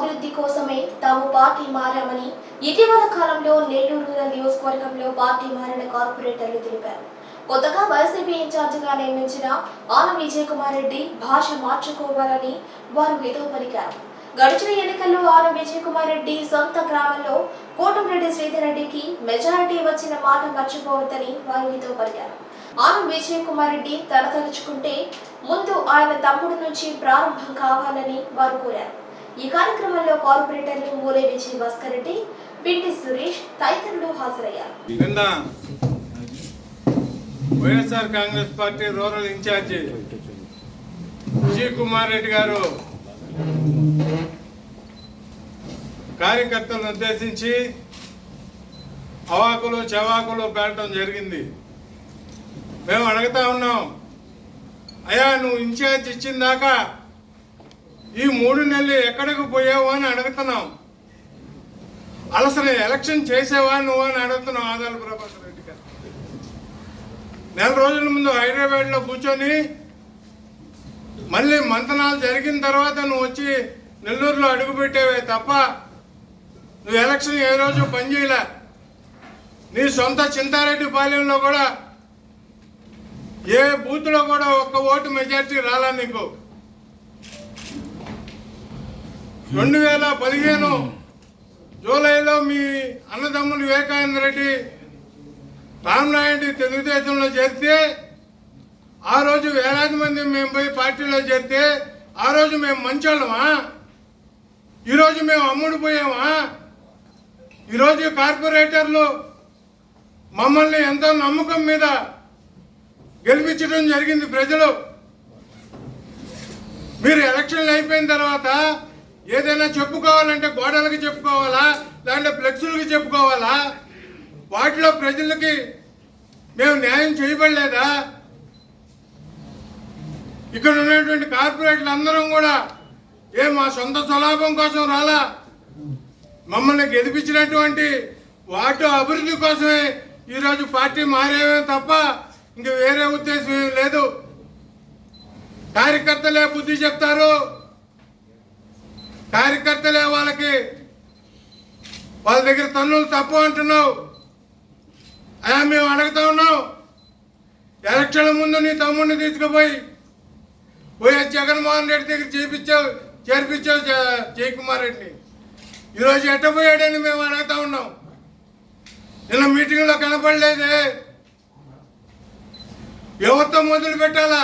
అభివృద్ధి కోసమే తాము పార్టీ మారామని ఇటీవల కాలంలో నెల్లూరు రూరల్ నియోజకవర్గంలో పార్టీ మారిన కార్పొరేటర్లు తెలిపారు. కొత్తగా వైసీపీ ఇన్ఛార్జిగా నియమించిన ఆనం విజయ్ కుమార్ రెడ్డి భాష మార్చుకోవాలని వారు ఏదో పలికారు. గడిచిన ఎన్నికల్లో ఆనం విజయ్ కుమార్ రెడ్డి సొంత గ్రామంలో కోటంరెడ్డి శ్రీధర్ రెడ్డికి మెజారిటీ వచ్చిన మాట మర్చిపోవద్దని వారు హితవు పలికారు. ఆనం విజయ్ కుమార్ రెడ్డి తలతలుచుకుంటే ముందు ఆయన తమ్ముడు నుంచి ప్రారంభం కావాలని వారు కోరారు. ఈ కార్యక్రమంలో కార్పొరేటర్లు మూలే విజయ్ భాస్కర్ రెడ్డి పిండి సురేష్ తదితరులు హాజరయ్యారు. YSR Congress party rural incharge Vijay Kumar Reddy గారు కార్యకర్తలను ఉద్దేశించి అవాకులు చవాకులు పెట్టడం జరిగింది. మేము అడుగుతా ఉన్నాం అయ్యా నువ్వు ఇన్ఛార్జ్ ఇచ్చిందాకా ఈ మూడు నెలలు ఎక్కడికి పోయావు అని అడుగుతున్నాం. అలసలు ఎలక్షన్ చేసేవా నువ్వు అని అడుగుతున్నావు ఆదాలు ప్రభాకర్ రెడ్డి గారు. నెల రోజుల ముందు హైదరాబాద్లో కూర్చొని మళ్ళీ మంతనాలు జరిగిన తర్వాత నువ్వు వచ్చి నెల్లూరులో అడుగుపెట్టేవే తప్ప నువ్వు ఎలక్షన్ ఏ రోజు పనిచేయలే నీ సొంత చింతారెడ్డి పాలెంలో కూడా ఏ బూత్లో కూడా ఒక్క ఓటు మెజార్టీ రాలా నీకు. రెండు వేల పదిహేను జూలైలో మీ అన్నదమ్ములు వివేకానంద రెడ్డి రామనాయుడు తెలుగుదేశంలో చేరితే ఆ రోజు వేలాది మంది మేము పోయి పార్టీలో చేరితే ఆ రోజు మేము మంచోళ్ళమా? ఈరోజు మేము అమ్ముడు పోయామా? ఈరోజు కార్పొరేటర్లు మమ్మల్ని ఎంతో నమ్మకం మీద గెలిపించడం జరిగింది ప్రజలు. మీరు ఎలక్షన్లు అయిపోయిన తర్వాత ఏదైనా చెప్పుకోవాలంటే గోడలకి చెప్పుకోవాలా? లేదంటే ఫ్లెక్సులకి చెప్పుకోవాలా? వాటిలో ప్రజలకి మేము న్యాయం చేయబడలేదా? ఇక్కడ ఉన్నటువంటి కార్పొరేట్లు అందరం కూడా ఏ మా సొంత స్వలాభం కోసం రాలా? మమ్మల్ని గెలిపించినటువంటి వాటి అభివృద్ధి కోసమే ఈరోజు పార్టీ మారేమే తప్ప ఇంక వేరే ఉద్దేశం లేదు. కార్యకర్తలే బుద్ధి చెప్తారు. కార్యకర్తలే వాళ్ళకి వాళ్ళ దగ్గర తన్నులు తప్పు అంటున్నావు. అయా మేము అడుగుతా ఉన్నాం. ఎలక్షన్ల ముందు నీ తమ్ముడిని తీసుకుపోయి వైఎస్ జగన్మోహన్ రెడ్డి దగ్గర చేపించావు చేర్పించావు జయకుమార్ రెడ్డిని. ఈరోజు ఎట్టపోయాడని మేము అడుగుతా ఉన్నాం. నిన్న మీటింగ్లో కనపడలేదే. ఎవరితో మొదలు పెట్టాలా?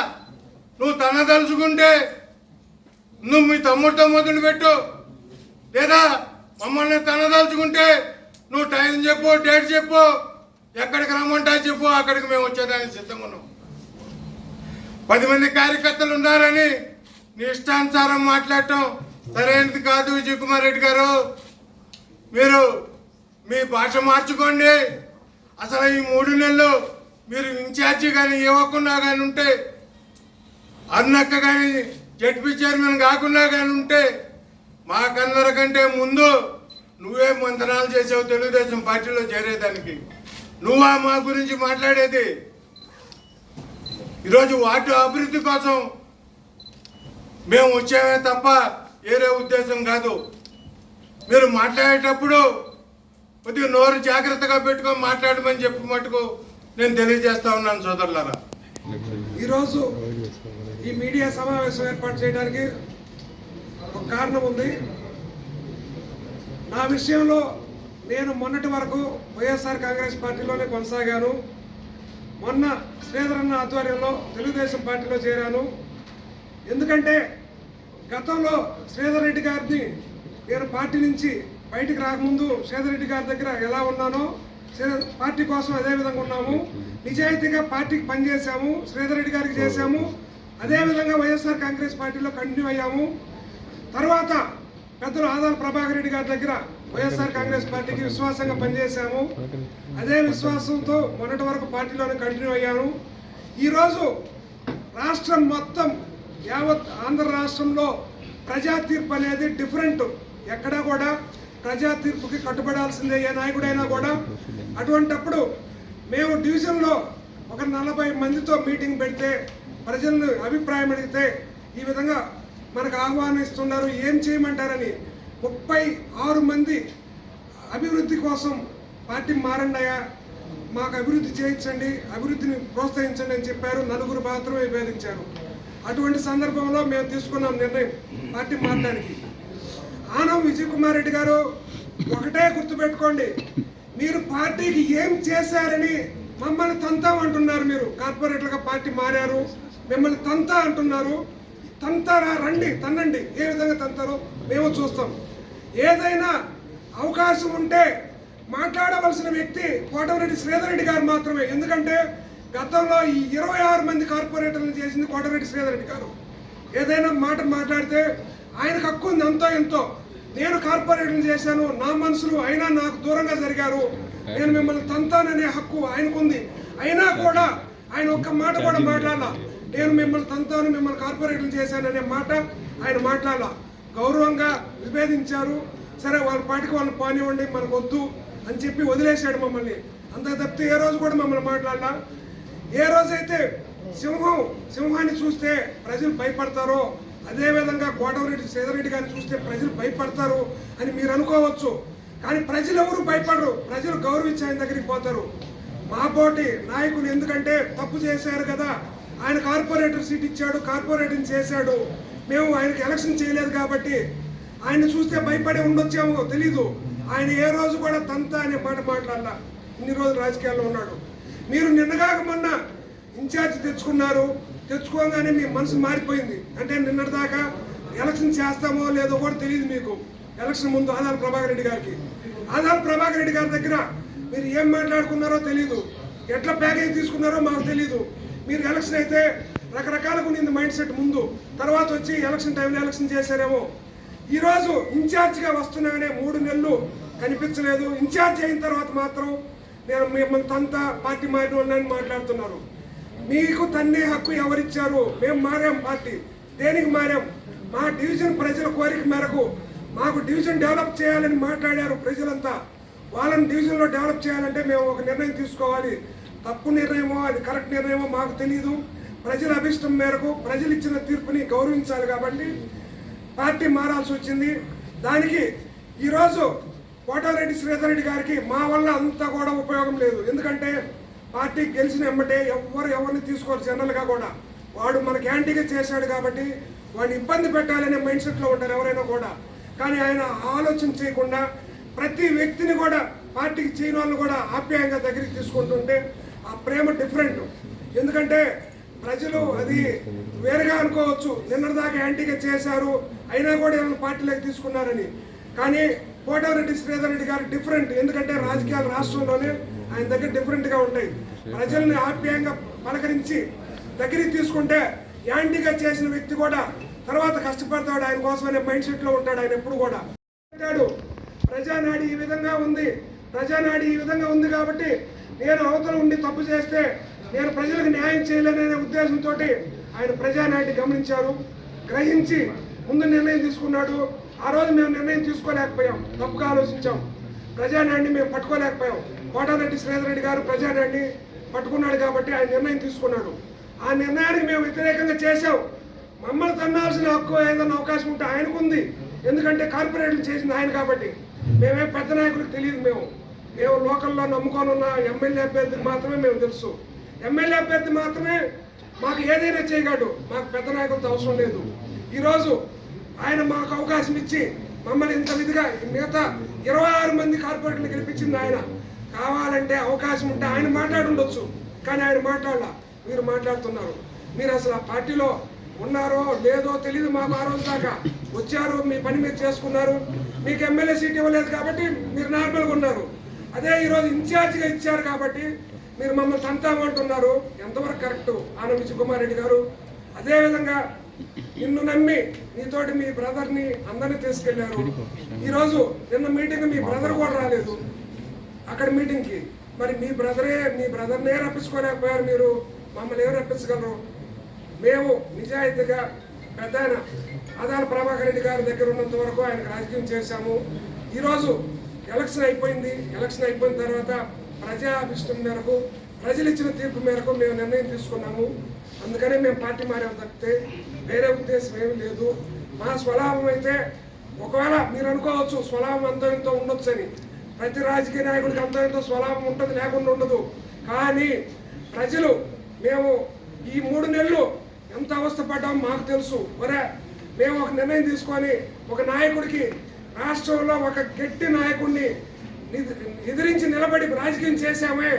నువ్వు తన తలుచుకుంటే నువ్వు మీ తమ్ముడితో మొదలు పెట్టు. లేదా మమ్మల్ని తనదాల్చుకుంటే నువ్వు టైం చెప్పు డేట్ చెప్పు. ఎక్కడికి రమ్మంటా చెప్పు అక్కడికి మేము వచ్చేదానికి సిద్ధంగా ఉన్నాం. పది మంది కార్యకర్తలు ఉన్నారని నీ ఇష్టానుసారం మాట్లాడటం సరైనది కాదు విజయ్ కుమార్ రెడ్డి గారు? మీరు మీ భాష మార్చుకోండి. అసలు ఈ మూడు నెలలు మీరు ఇన్ఛార్జి కానీ ఇవ్వకుండా కానీ ఉంటే అన్నక్క కానీ జడ్పీ చైర్మన్ కాకుండా కానీ ఉంటే మాకందరికంటే ముందు నువ్వే మంతనాలు చేసావు తెలుగుదేశం పార్టీలో చేరేదానికి. నువ్వా మా గురించి మాట్లాడేది? ఈరోజు వాటి అభివృద్ధి కోసం మేము వచ్చామే తప్ప వేరే ఉద్దేశం కాదు. మీరు మాట్లాడేటప్పుడు కొద్దిగా నోరు జాగ్రత్తగా పెట్టుకొని మాట్లాడమని చెప్పి మటుకు నేను తెలియజేస్తా ఉన్నాను సోదరులారా. ఈరోజు ఈ మీడియా సమావేశం ఏర్పాటు చేయడానికి ఒక కారణం ఉంది. నా విషయంలో నేను మొన్నటి వరకు వైఎస్ఆర్ కాంగ్రెస్ పార్టీలోనే కొనసాగాను. మొన్న శ్రీధరన్న ఆధ్వర్యంలో తెలుగుదేశం పార్టీలో చేరాను. ఎందుకంటే గతంలో శ్రీధర్ రెడ్డి గారిని నేను పార్టీ నుంచి బయటికి రాకముందు శ్రీధర్ రెడ్డి గారి దగ్గర ఎలా ఉన్నానో పార్టీ కోసం అదే విధంగా ఉన్నాము. నిజాయితీగా పార్టీకి పనిచేశాము శ్రీధర్ రెడ్డి గారికి చేశాము. అదేవిధంగా వైఎస్ఆర్ కాంగ్రెస్ పార్టీలో కంటిన్యూ అయ్యాము. తర్వాత పెద్దలు ఆదాల ప్రభాకర్ రెడ్డి గారి దగ్గర వైఎస్ఆర్ కాంగ్రెస్ పార్టీకి విశ్వాసంగా పనిచేశాము. అదే విశ్వాసంతో మొన్నటి వరకు పార్టీలోనే కంటిన్యూ అయ్యాను ఈరోజు రాష్ట్రం మొత్తం యావత్ ఆంధ్ర రాష్ట్రంలో ప్రజా తీర్పు అనేది డిఫరెంట్. ఎక్కడా కూడా ప్రజా తీర్పుకి కట్టుబడాల్సిందే ఏ నాయకుడైనా కూడా. అటువంటప్పుడు మేము డివిజన్లో ఒక నలభై మందితో మీటింగ్ పెడితే ప్రజలను అభిప్రాయం అడిగితే ఈ విధంగా మనకు ఆహ్వానిస్తున్నారు ఏం చేయమంటారని ముప్పై ఆరు మంది అభివృద్ధి కోసం పార్టీ మారండాయా మాకు అభివృద్ధి చేయించండి అభివృద్ధిని ప్రోత్సహించండి అని చెప్పారు నలుగురు మాత్రమే విభేదించారు. అటువంటి సందర్భంలో మేము తీసుకున్నాం నిర్ణయం పార్టీ మారడానికి. ఆనం విజయ్ కుమార్ రెడ్డి గారు ఒకటే గుర్తుపెట్టుకోండి మీరు పార్టీకి ఏం చేశారని మమ్మల్ని తంతాం అంటున్నారు మీరు. కార్పొరేట్లుగా పార్టీ మారారు మిమ్మల్ని తంతా అంటున్నారు. తంతారా రండి తన్నండి. ఏ విధంగా తంతారో మేము చూస్తాం. ఏదైనా అవకాశం ఉంటే మాట్లాడవలసిన వ్యక్తి కోటమిరెడ్డి శ్రీధర్ రెడ్డి గారు మాత్రమే. ఎందుకంటే గతంలో ఈ ఇరవై ఆరు మంది కార్పొరేటర్లు చేసింది కోటమిరెడ్డి శ్రీధర్ రెడ్డి గారు. ఏదైనా మాట మాట్లాడితే ఆయనకు హక్కు ఉంది అంతో ఎంతో. నేను కార్పొరేటర్లు చేశాను నా మనసులు అయినా నాకు దూరంగా జరిగారు. నేను మిమ్మల్ని తంతాననే హక్కు ఆయనకుంది. అయినా కూడా ఆయన ఒక్క మాట కూడా మాట్లాడాల. నేను మిమ్మల్ని తంతాను మిమ్మల్ని కార్పొరేట్లు చేశాననే మాట ఆయన మాట్లాడాల గౌరవంగా విభేదించారు. సరే వాళ్ళ పాటికి వాళ్ళని పానివ్వండి మనకు వద్దు అని చెప్పి వదిలేశాడు మమ్మల్ని. అంత తప్పితే ఏ రోజు కూడా మమ్మల్ని మాట్లాడాల? ఏ రోజైతే సింహం సింహాన్ని చూస్తే ప్రజలు భయపడతారో అదేవిధంగా కోటవరెడ్డి శ్రీధరెడ్డి గారిని చూస్తే ప్రజలు భయపడతారు అని మీరు అనుకోవచ్చు. కానీ ప్రజలు ఎవరు భయపడరు. ప్రజలు గౌరవించి ఆయన దగ్గరికి పోతారు. మా పోటీ నాయకులు ఎందుకంటే తప్పు చేశారు కదా. ఆయన కార్పొరేటర్ సీట్ ఇచ్చాడు కార్పొరేటర్ చేశాడు. మేము ఆయనకి ఎలక్షన్ చేయలేదు కాబట్టి ఆయన చూస్తే భయపడి ఉండొచ్చేమో తెలీదు. ఆయన ఏ రోజు కూడా తంత అనే మాట మాట్లాడాల. ఇన్ని రోజులు రాజకీయాల్లో ఉన్నాడు. మీరు నిన్నగాక మొన్న ఇన్ఛార్జ్ తెచ్చుకున్నారు. తెచ్చుకోగానే మీ మనసు మారిపోయింది. అంటే నిన్నటిదాకా ఎలక్షన్ చేస్తామో లేదో కూడా తెలియదు మీకు. ఎలక్షన్ ముందు ఆధార్ ప్రభాకర్ రెడ్డి గారికి. ఆధార్ ప్రభాకర్ రెడ్డి గారి దగ్గర మీరు ఏం మాట్లాడుకున్నారో తెలియదు ఎట్లా ప్యాకేజ్ తీసుకున్నారో మాకు తెలియదు మీరు ఎలక్షన్ అయితే రకరకాలుగా ఉన్నింది మైండ్ సెట్ ముందు. తర్వాత వచ్చి ఎలక్షన్ టైంలో ఎలక్షన్ చేశారేమో. ఈరోజు ఇన్ఛార్జ్గా వస్తున్నాగానే మూడు నెలలు కనిపించలేదు. ఇన్ఛార్జ్ అయిన తర్వాత మాత్రం నేను మిమ్మల్ని తంత పార్టీ మారిన వాళ్ళని మాట్లాడుతున్నారు. మీకు తన్నే హక్కు ఎవరిచ్చారు? మేము మారాం పార్టీ. దేనికి మారాం? మా డివిజన్ ప్రజల కోరిక మేరకు మాకు డివిజన్ డెవలప్ చేయాలని మాట్లాడారు ప్రజలంతా. వాళ్ళని డివిజన్లో డెవలప్ చేయాలంటే మేము ఒక నిర్ణయం తీసుకోవాలి. తప్పు నిర్ణయమో అది కరెక్ట్ నిర్ణయమో మాకు తెలియదు ప్రజల అభిష్టం మేరకు ప్రజలు ఇచ్చిన తీర్పుని గౌరవించాలి కాబట్టి పార్టీ మారాల్సి వచ్చింది. దానికి ఈరోజు కోటారెడ్డి శ్రీధర్ రెడ్డి గారికి మా వల్ల అంత కూడా ఉపయోగం లేదు. ఎందుకంటే పార్టీ గెలిచిన ఎమ్మటే ఎవ్వరు ఎవరిని తీసుకోరు జనరల్గా కూడా. వాడు మన యాంటీగా చేశాడు కాబట్టి వాడిని ఇబ్బంది పెట్టాలనే మైండ్ సెట్లో ఉంటారు ఎవరైనా కూడా. కానీ ఆయన ఆలోచన చేయకుండా ప్రతి వ్యక్తిని కూడా పార్టీకి చేయని వాళ్ళు కూడా ఆప్యాయంగా దగ్గరికి తీసుకుంటుంటే ఆ ప్రేమ డిఫరెంట్ ఎందుకంటే ప్రజలు అది వేరుగా అనుకోవచ్చు. నిన్నటిదాకా యాంటీగా చేశారు. అయినా కూడా ఏమైనా పార్టీలోకి తీసుకున్నారని. కానీ కోటారెడ్డి శ్రీధర్ రెడ్డి గారు డిఫరెంట్ ఎందుకంటే రాజకీయాలు రాష్ట్రంలోనే ఆయన దగ్గర డిఫరెంట్గా ఉంటాయి. ప్రజల్ని ఆప్యాయంగా పలకరించి దగ్గరికి తీసుకుంటే యాంటీగా చేసిన వ్యక్తి కూడా తర్వాత కష్టపడతాడు. ఆయన కోసమనే మైండ్ సెట్లో ఉంటాడు ఆయన ఎప్పుడు కూడా. ప్రజానాడి ఈ విధంగా ఉంది. ప్రజానాడి ఈ విధంగా ఉంది కాబట్టి నేను అవతల ఉండి తప్పు చేస్తే నేను ప్రజలకు న్యాయం చేయలేననే ఉద్దేశంతో ఆయన ప్రజానాడిని గమనించారు. గ్రహించి ముందు నిర్ణయం తీసుకున్నాడు. ఆ రోజు మేము నిర్ణయం తీసుకోలేకపోయాం. తప్పుగా ఆలోచించాం. ప్రజానాడిని మేము పట్టుకోలేకపోయాం. కోటారెడ్డి శ్రీధర్ రెడ్డి గారు ప్రజానాడిని పట్టుకున్నాడు కాబట్టి ఆయన నిర్ణయం తీసుకున్నాడు. ఆ నిర్ణయానికి మేము వ్యతిరేకంగా చేసాం మమ్మల్ని తన్నాల్సిన హక్కు ఏదైనా అవకాశం ఉంటే ఆయనకు ఉంది ఎందుకంటే కార్పొరేట్లు చేసింది ఆయన కాబట్టి. మేమే పెద్ద నాయకులకు తెలియదు మేము. మేము లోకల్లో నమ్ముకొని ఉన్న ఎమ్మెల్యే అభ్యర్థికి మాత్రమే మేము తెలుసు. ఎమ్మెల్యే అభ్యర్థి మాత్రమే మాకు ఏదైనా చేయగలడు. మాకు పెద్ద నాయకులతో అవసరం లేదు. ఈరోజు ఆయన మాకు అవకాశం ఇచ్చి మమ్మల్ని ఇంత విధిగా మిగతా ఇరవై ఆరు మంది కార్పొరేటర్లు గెలిపించింది ఆయన. కావాలంటే అవకాశం ఉంటే ఆయన మాట్లాడి ఉండొచ్చు కానీ ఆయన మాట్లాడాల. మీరు మాట్లాడుతున్నారు. మీరు అసలు ఆ పార్టీలో ఉన్నారో లేదో తెలియదు మాకు ఆ రోజు దాకా. వచ్చారు మీ పని మీరు చేసుకున్నారు. మీకు ఎమ్మెల్యే సీట్ ఇవ్వలేదు కాబట్టి మీరు నార్మల్గా ఉన్నారు. అదే ఈరోజు ఇన్ఛార్జిగా ఇచ్చారు కాబట్టి మీరు మమ్మల్ని తంతామంటున్నారు ఎంతవరకు కరెక్ట్? ఆన విజయకుమార్ రెడ్డి గారు అదేవిధంగా నిన్ను నమ్మి నీతోటి మీ బ్రదర్ని అందరినీ తీసుకెళ్ళారు. ఈరోజు నిన్న మీటింగ్ మీ బ్రదర్ కూడా రాలేదు. అక్కడ మీటింగ్కి. మరి మీ బ్రదరే మీ బ్రదర్నే రప్పించుకోలేకపోయారు మీరు. మమ్మల్ని ఏం రప్పించగలరు? మేము నిజాయితీగా పెద్ద ఆయన ఆదాల ప్రభాకర్ రెడ్డి గారి దగ్గర ఉన్నంత వరకు ఆయనకు రాజకీయం చేశాము. ఈరోజు ఎలక్షన్ అయిపోయింది. ఎలక్షన్ అయిపోయిన తర్వాత ప్రజాభిష్టం మేరకు ప్రజలు ఇచ్చిన తీర్పు మేరకు మేము నిర్ణయం తీసుకున్నాము. అందుకనే మేము పార్టీ మారాము తప్పితే వేరే ఉద్దేశం ఏమీ లేదు. మా స్వలాభం అయితే ఒకవేళ మీరు అనుకోవచ్చు స్వలాభం అంతో ఇంతో ఉండొచ్చు అని. ప్రతి రాజకీయ నాయకుడికి అంతో ఇంతో స్వలాభం ఉంటుంది లేకుండా ఉండదు. కానీ ప్రజలు మేము ఈ మూడు నెలలు ఎంత అవస్థపడ్డామో మాకు తెలుసు. ఒరే మేము ఒక నిర్ణయం తీసుకొని ఒక నాయకుడికి రాష్ట్రంలో ఒక గట్టి నాయకుడిని ఎదిరించి నిలబడి రాజకీయం చేశామే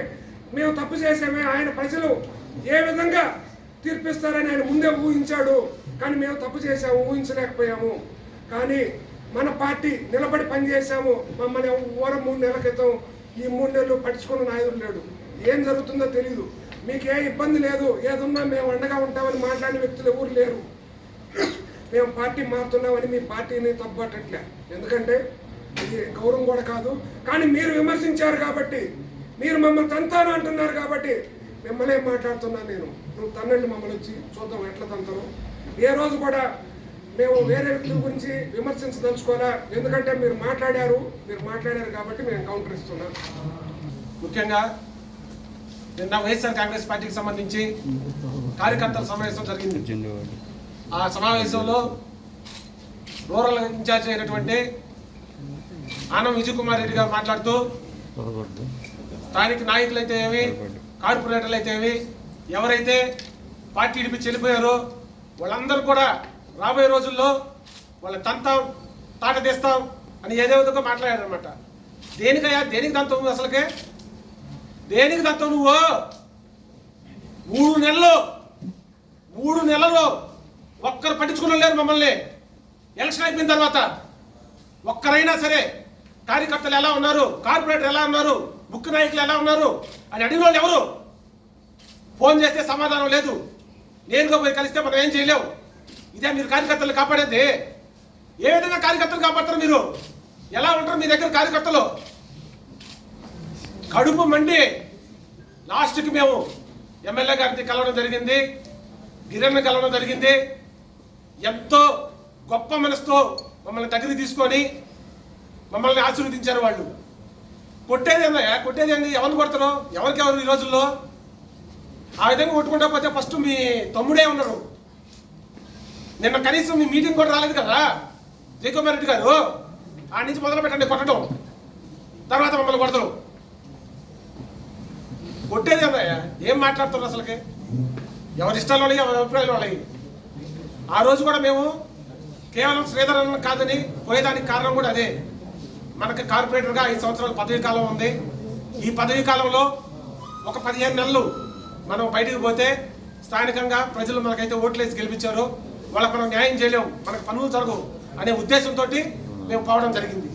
మేము తప్పు చేశామే ఆయన ప్రజలు ఏ విధంగా తీర్పిస్తారని ఆయన ముందే ఊహించాడు. కానీ మేము తప్పు చేశాము ఊహించలేకపోయాము. కానీ మన పార్టీ నిలబడి పనిచేశాము. మమ్మల్ని ఎవరు మూడు నెలల క్రితం ఈ మూడు నెలలు పట్టించుకున్న నాయకుడు లేడు. ఏం జరుగుతుందో తెలియదు మీకు ఏ ఇబ్బంది లేదు. ఏదున్నా మేము అండగా ఉంటామని మాట్లాడిన వ్యక్తులు ఎవరు లేరు. మేము పార్టీ మారుతున్నామని మీ పార్టీని తప్పట్టట్లే ఎందుకంటే ఇది గౌరవం కూడా కాదు. కానీ మీరు విమర్శించారు కాబట్టి మీరు మమ్మల్ని తంతాను అంటున్నారు కాబట్టి మిమ్మల్ని ఏం మాట్లాడుతున్నాను నేను. నువ్వు తన్నండి మమ్మల్ని వచ్చి చూద్దాం ఎట్లా తంతాను ఏ రోజు కూడా మేము వేరే వ్యక్తుల గురించి విమర్శించదలుచుకోవాలా? ఎందుకంటే మీరు మాట్లాడారు మీరు మాట్లాడారు కాబట్టి మేము కౌంటర్ ఇస్తున్నాం ముఖ్యంగా నిన్న వైఎస్ఆర్ కాంగ్రెస్ పార్టీకి సంబంధించి కార్యకర్తల సమావేశం జరిగింది. ఆ సమావేశంలో రూరల్ ఇన్ఛార్జ్ అయినటువంటి ఆనం విజయ్ కుమార్ రెడ్డి గారు మాట్లాడుతూ స్థానిక నాయకులు అయితే ఏమి కార్పొరేటర్లు అయితే ఏమి ఎవరైతే పార్టీ ఇడిపి చెల్లిపోయారో వాళ్ళందరూ కూడా రాబోయే రోజుల్లో వాళ్ళ తంతాం తాట తీస్తాం అని ఏదో విధంగా మాట్లాడారనమాట దేనికయ్యా? దేనికి దంతం నువ్వు అసలుకే? దేనికి దంతం నువ్వు? మూడు నెలలు మూడు నెలలు ఒక్కరు పట్టించుకున్న లేరు మమ్మల్ని. ఎలక్షన్ అయిపోయిన తర్వాత ఒక్కరైనా సరే కార్యకర్తలు ఎలా ఉన్నారు? కార్పొరేటర్ ఎలా ఉన్నారు? ముఖ్య నాయకులు ఎలా ఉన్నారు? అని అడిగిన వాళ్ళు ఎవరు? ఫోన్ చేస్తే సమాధానం లేదు. నేరుగా పోయి కలిస్తే మనం ఏం చేయలేవు ఇదే మీరు కార్యకర్తలు కాపాడేది. ఏ విధంగా కార్యకర్తలు కాపాడతారు మీరు? ఎలా ఉంటారు మీ దగ్గర కార్యకర్తలు? కడుపు మండి లాస్ట్కి మేము ఎమ్మెల్యే గారిని కలవడం జరిగింది. గిరణ్ కలవడం జరిగింది. ఎంతో గొప్ప మనసుతో మమ్మల్ని దగ్గరికి తీసుకొని మమ్మల్ని ఆశీర్వదించారు వాళ్ళు. కొట్టేది ఏందయ్యా కొట్టేది ఏంది? ఎవరిని కొడతారు? ఎవరికి ఎవరు ఈ రోజుల్లో? ఆ విధంగా కొట్టుకుంటా పోతే ఫస్ట్ మీ తమ్ముడే ఉన్నారు. నిన్న కనీసం మీ మీటింగ్ కూడా రాలేదు కదా? జయకుమార్ రెడ్డి గారు ఆ నుంచి మొదలు పెట్టండి కొట్టడం. తర్వాత మమ్మల్ని కొడతారు. కొట్టేది ఏందయ్యా ఏం మాట్లాడుతున్నారు అసలుకి? ఎవరి ఇష్టాలు వాళ్ళవి ఎవరి అభిప్రాయాలు వాళ్ళవి ఆ రోజు కూడా మేము కేవలం శ్రీధర్ అన్న కాదని పోయేదానికి కారణం కూడా అదే. మనకి కార్పొరేటర్గా ఐదు సంవత్సరాల పదవీ కాలం ఉంది. ఈ పదవీ కాలంలో ఒక పదిహేను నెలలు మనం బయటికి పోతే స్థానికంగా ప్రజలు మనకైతే ఓట్లేసి గెలిపించారు. వాళ్ళకి మనం న్యాయం చేయలేము మనకు పనులు జరగవు అనే ఉద్దేశంతో మేము పోవడం జరిగింది.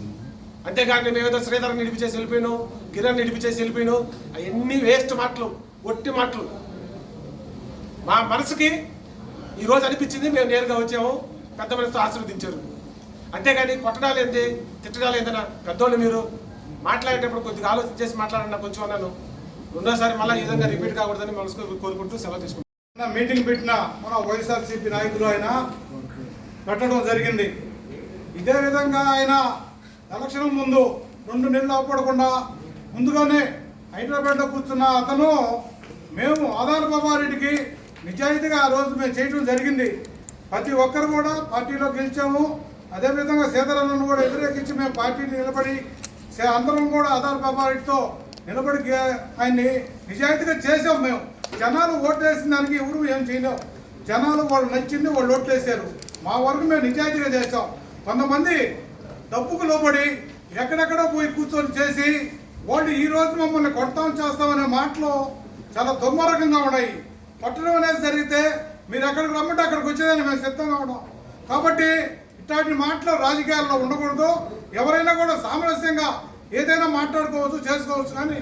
అంతేగాని మేమేదో శ్రీధరన్ నిడిపిచేసి వెళ్ళిపోయాను కిరణ్ నిడిపిచేసి వెళ్ళిపోయాను. అవన్నీ వేస్ట్ మాటలు ఒట్టి మాటలు. మా మనసుకి ఈరోజు అనిపించింది మేము నేరుగా వచ్చాము పెద్ద మనసుతో ఆశీర్వదించారు. అంతేగాని కొట్టడాలు ఏంది తిట్టడాలు ఏందన్నా పెద్దోళ్ళు మీరు మాట్లాడేటప్పుడు కొద్దిగా ఆలోచన చేసి మాట్లాడన్నా కొంచెం అన్నాను. రెండోసారి మళ్ళీ ఈ విధంగా రిపీట్ కాకూడదని మనసు కోరుకుంటూ సెలవు తీసుకుంటాం మీటింగ్ పెట్టిన మన వైఎస్ఆర్సీపీ నాయకులు ఆయన పెట్టడం జరిగింది. ఇదే విధంగా ఆయన ఎలక్షన్ ముందు రెండు నెలలు అవ్వకుండా ముందుగానే హైదరాబాద్లో కూర్చున్న అతను మేము ఆధార్ బాబారెడ్డికి నిజాయితీగా ఆ రోజు మేము చేయడం జరిగింది. ప్రతి ఒక్కరు కూడా పార్టీలో గెలిచాము. అదేవిధంగా సీతారామన్ కూడా వ్యతిరేకించి మేము పార్టీని నిలబడి సే- అందరం కూడా ఆధార్ బాబాటితో నిలబడి ఆయన్ని నిజాయితీగా చేసాం మేము. జనాలు ఓట్లేసిన దానికి ఎవరు ఏం చేయలేం జనాలు వాళ్ళు నచ్చింది వాళ్ళు ఓట్లేసారు మా వరకు మేము నిజాయితీగా చేసాం కొంతమంది డబ్బుకు లోబడి ఎక్కడెక్కడో పోయి కూర్చొని చేసి వాళ్ళు ఈ రోజు మమ్మల్ని కొడతాం చేస్తామనే మాటలు చాలా దుర్మార్గంగా ఉన్నాయి. పట్టడం అనేది జరిగితే మీరు ఎక్కడికి రమ్మంటే అక్కడికి వచ్చేదని మేము సిద్ధం కావడం. కాబట్టి ఇట్లాంటి మాటలు రాజకీయాల్లో ఉండకూడదు. ఎవరైనా కూడా సామరస్యంగా ఏదైనా మాట్లాడుకోవచ్చు చేసుకోవచ్చు కానీ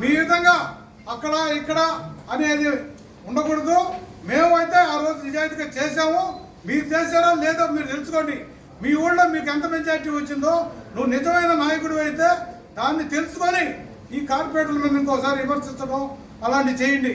మీ విధంగా అక్కడ ఇక్కడ అనేది ఉండకూడదు. మేమైతే ఆ రోజు నిజాయితీగా చేసాము మీరు చేశారో లేదో మీరు తెలుసుకోండి. మీ ఊళ్ళో మీకు ఎంత మెజార్టీ వచ్చిందో నువ్వు నిజమైన నాయకుడు అయితే దాన్ని తెలుసుకొని ఈ కార్పొరేటర్ల మీద ఇంకోసారి విమర్శించడం అలాంటివి చేయండి.